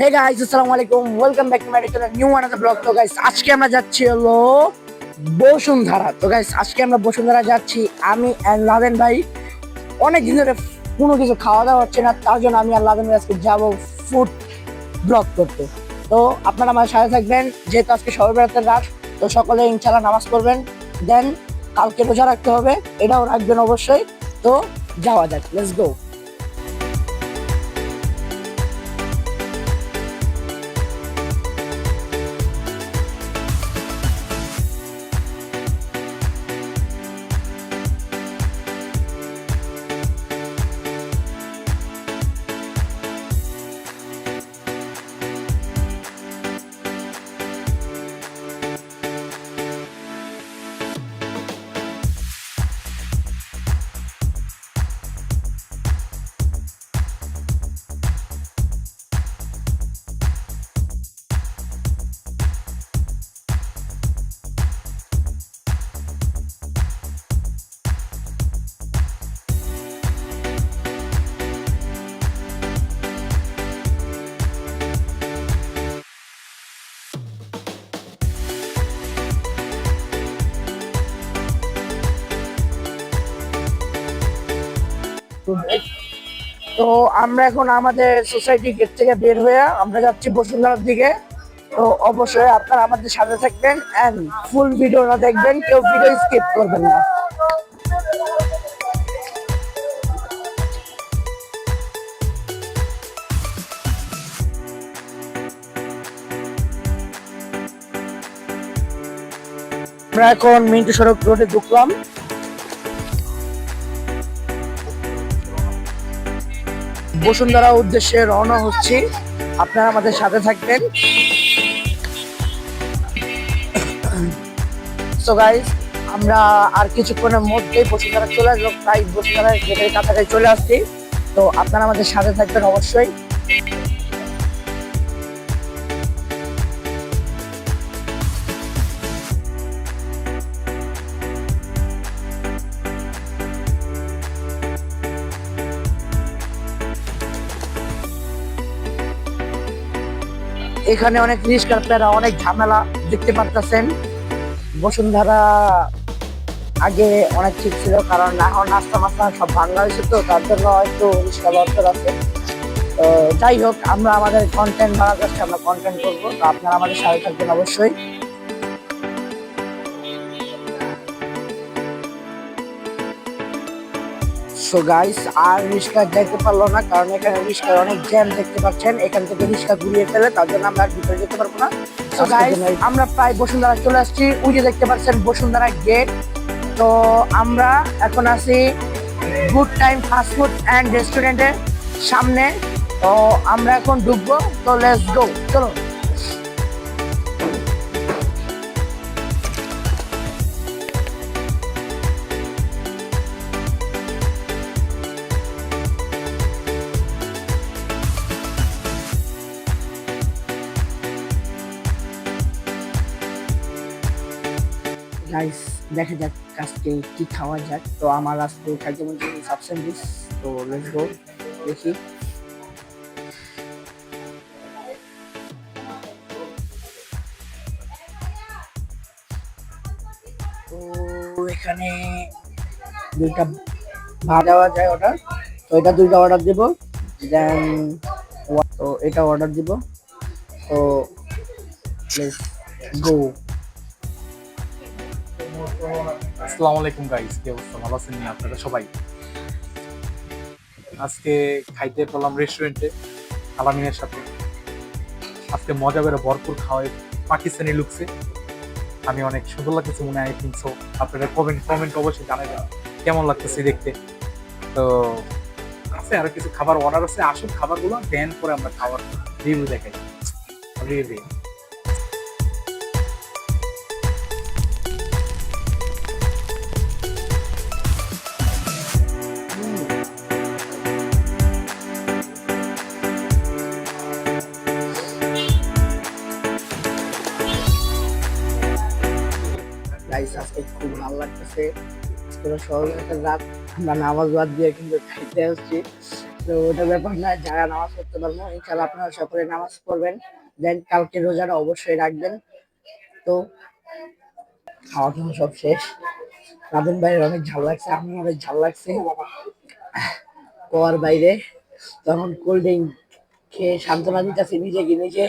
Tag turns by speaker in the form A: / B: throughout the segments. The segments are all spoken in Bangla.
A: গাইস আসসালামু আলাইকুম welcome back to my channel new another blog তো গাইস আজকে আমরা যাচ্ছি হলো বসুন্ধরা। তো গাইস আজকে আমরা বসুন্ধরা যাচ্ছি। আমি আর লাদেন ভাই অনেক দিন ধরে কোনো কিছু খাওয়া দাওয়া হচ্ছে না। তার জন্য আমি আর লাদেন ভাই আজকে যাব ফুড ব্লগ করতে। তো আপনারা আমার সাথে থাকবেন। যেহেতু আজকে সবাই বেড়াতে রাত, তো সকলে ইনশাল্লাহ নামাজ পড়বেন। দেন কালকে রোজা রাখতে হবে। এটাও রাখবেন অবশ্যই। তো যাওয়া যাক লেটস গো তো আমরা এখন আমাদের সোসাইটি গেট থেকে বের হয়ে আমরা যাচ্ছি বসুন্ধরার দিকে। তো অবশ্যই আপনারা আমাদের সাথে থাকবেন এন্ড ফুল ভিডিওটা দেখবেন, কেউ ভিডিও স্কিপ করবেন না। আমরা এখন মিন্টু সড়ক রোডে ঢুকলাম। বসুন্ধরা উদ্দেশ্যে রওনা হচ্ছি। আপনারা আমাদের সাথে থাকবেন। সো আমরা আর কিছুক্ষণের মধ্যেই বসুন্ধরা চলে আসব। তাই বসুন্ধরা কাছাকাছি চলে আসছি। তো আপনারা আমাদের সাথে থাকবেন অবশ্যই। এখানে অনেক রিস্কার প্যারা, অনেক ঝামেলা দেখতে পারতেছেন। বসুন্ধরা আগে অনেক ঠিক ছিল, কারণ এখন নাস্তা মাস্তা সব ভাঙা হয়েছে তো, তার জন্য একটু রিস্কা লড়তে আছে। যাই হোক, আমরা আমাদের কন্টেন্ট বাড়ার কাছে আমরা কন্টেন্ট করব, তো আপনারা আমাদের সাথে থাকবেন অবশ্যই। সো গাইস আর রিক্সা দেখতে পারল না কারণ এখানে রিক্সার অনেক জ্যাম দেখতে পাচ্ছেন। এখান থেকে রিক্সা ঘুরিয়ে ফেলে তার জন্য আমরা আর ভিতরে যেতে পারব না। সো গাইস আমরা প্রায় বসুন্ধরা চলে আসছি। ওই যে দেখতে পাচ্ছেন বসুন্ধরা গেট তো আমরা এখন আছি good time fast food and রেস্টুরেন্টের সামনে। তো আমরা এখন ঢুকবো তো লেটস গো চলো। গাইস দেখা যাক আজকে কি খাওয়া যাক তো আমার আজকে খাইতে বলছি সাবসেন্ডিস তো লেটস গো দেখি। তো এখানে দুইটা ভাত দেওয়া যায় অর্ডার তো এটা দুইটা অর্ডার দিব দেন তো এটা অর্ডার দিব। তো লেটস গো
B: আসসালামু আলাইকুম গাইস কি অবস্থা? ভালো আছেন আপনারা সবাই? আজকে খাইতে পেলাম রেস্টুরেন্টে আলামিনের সাথে। আজকে মজা করে ভরপুর খাওয়াই পাকিস্তানি লুকসে আমি অনেক সুন্দর লাগতেছে মনে হয় থিঙ্ক সো আপনারা কমেন্ট কমেন্ট অবশ্যই জানাই জানাবেন। কেমন লাগতেছে দেখতে? তো আছে আরও কিছু খাবার অর্ডার আছে আসুন খাবারগুলো দেন করে আমরা খাবার রিভিউ দেখাই। রিভিউ
A: গাইস আজকে খুব ভালো লাগতেছে। একটা রাত, আমরা নামাজ বাদ দিয়ে কিন্তু খাইতে আসছি। তো ওটা ব্যাপার না, যারা নামাজ পড়তে পারব ইনশাল্লাহ আপনারা সকলে নামাজ পড়বেন। দেন কালকে রোজাটা অবশ্যই রাখবেন। তো খাওয়া দাওয়া সব শেষ। রাধন ভাইয়ের অনেক ঝাল লাগছে আমি অনেক ঝাল লাগছে। কোয়ার বাইরে, তখন কোল্ড ড্রিঙ্ক খেয়ে সান্ত্বনা দিতেছি নিজেকে নিজে।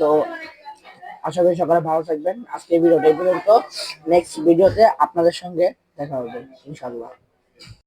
A: তো আশা করি সকালে ভালো থাকবেন। আজকে ভিডিওটা এই পর্যন্ত। নেক্সট ভিডিওতে আপনাদের সঙ্গে দেখা হবে ইনশাল্লাহ